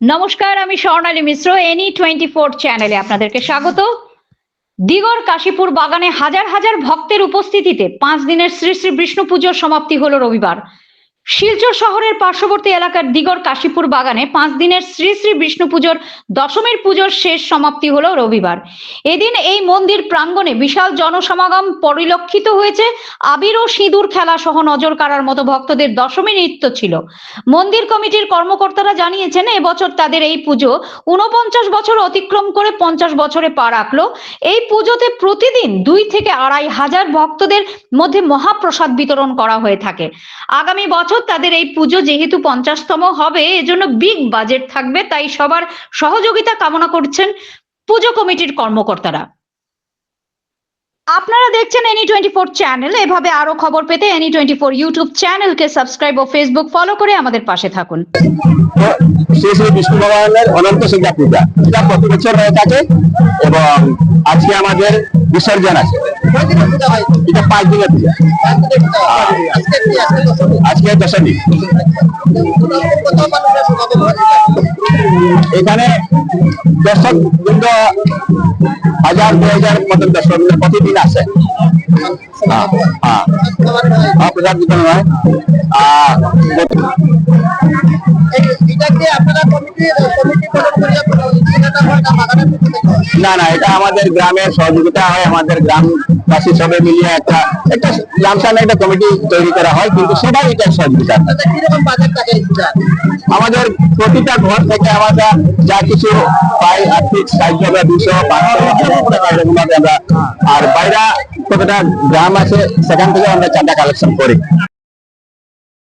নমস্কার, আমি Swarnali Mishra any twenty four চ্যানেলে আপনাদেরকে স্বাগত। দিগর কাশীপুর বাগানে হাজার হাজার ভক্তের উপস্থিতিতে পাঁচ দিনের শ্রী শ্রী বিষ্ণু পুজোর সমাপ্তি হলো রবিবার। শিলচর শহরের পার্শ্ববর্তী এলাকার দিগর কাশীপুর বাগানে পাঁচ দিনের শ্রী শ্রী বিষ্ণু পুজোর দশমীর পুজোর শেষ সমাপ্তি হলো রবিবার। এদিন এই মন্দির প্রাঙ্গণে বিশাল জনসমাগম পরিলক্ষিত হয়েছে। আবির ও সিঁদুর খেলা সহ নজর কাড়ার মতো ভক্তদের দশমী নৃত্য ছিল। মন্দির কমিটির কর্মকর্তারা জানিয়েছেন, এবছর তাদের এই পুজো উনপঞ্চাশ বছর অতিক্রম করে পঞ্চাশ বছরে পা রাখল। এই পুজোতে প্রতিদিন দুই থেকে আড়াই হাজার ভক্তদের মধ্যে মহাপ্রসাদ বিতরণ করা হয়ে থাকে। আগামী বছর তাদের এই পুজো যেহেতু পঞ্চাশতম হবে, এজন্য বিগ বাজেট থাকবে, তাই সবার সহযোগিতা কামনা করছেন পুজো কমিটির কর্মকর্তারা। আপনারা দেখছেন এনি টোয়েন্টি ফোর চ্যানেল এভাবে আরও খবর পেতে এনি টোয়েন্টি ফোর ইউটিউব চ্যানেলকে সাবস্ক্রাইব ও ফেসবুক ফলো করে আমাদের পাশে থাকুন। শ্রী শ্রী বিষ্ণু ভগবানের অনন্ত সংখ্যা পূজা। প্রতি বছর হয়ে থাকে এবং আজকে আমাদের বিসর্জন আছে। পাঁচ দিনের আজকে দশমী এখানে দর্শক বৃন্দ হাজার দু হাজার মতন দর্শক প্রতিদিন আসে। হ্যাঁ হ্যাঁ। হ্যাঁ, প্রসাদ বিতরণ হয়। আর না না এটা আমাদের গ্রামের সহযোগিতা হয় আমাদের গ্রামবাসী সবাই মিলিয়ে একটা একটা লামসাম একটা কমিটি তৈরি করা হয় কিন্তু সবাই এটা সহযোগিতা। আমাদের প্রতিটা ঘর থেকে আমরা যা কিছু পাই আর্থিক সাহায্য আমরা দুশো পাঁচশো আমরা আর বাইরে কতটা গ্রাম আছে সেখান থেকে আমরা চাঁদা কালেকশন করি।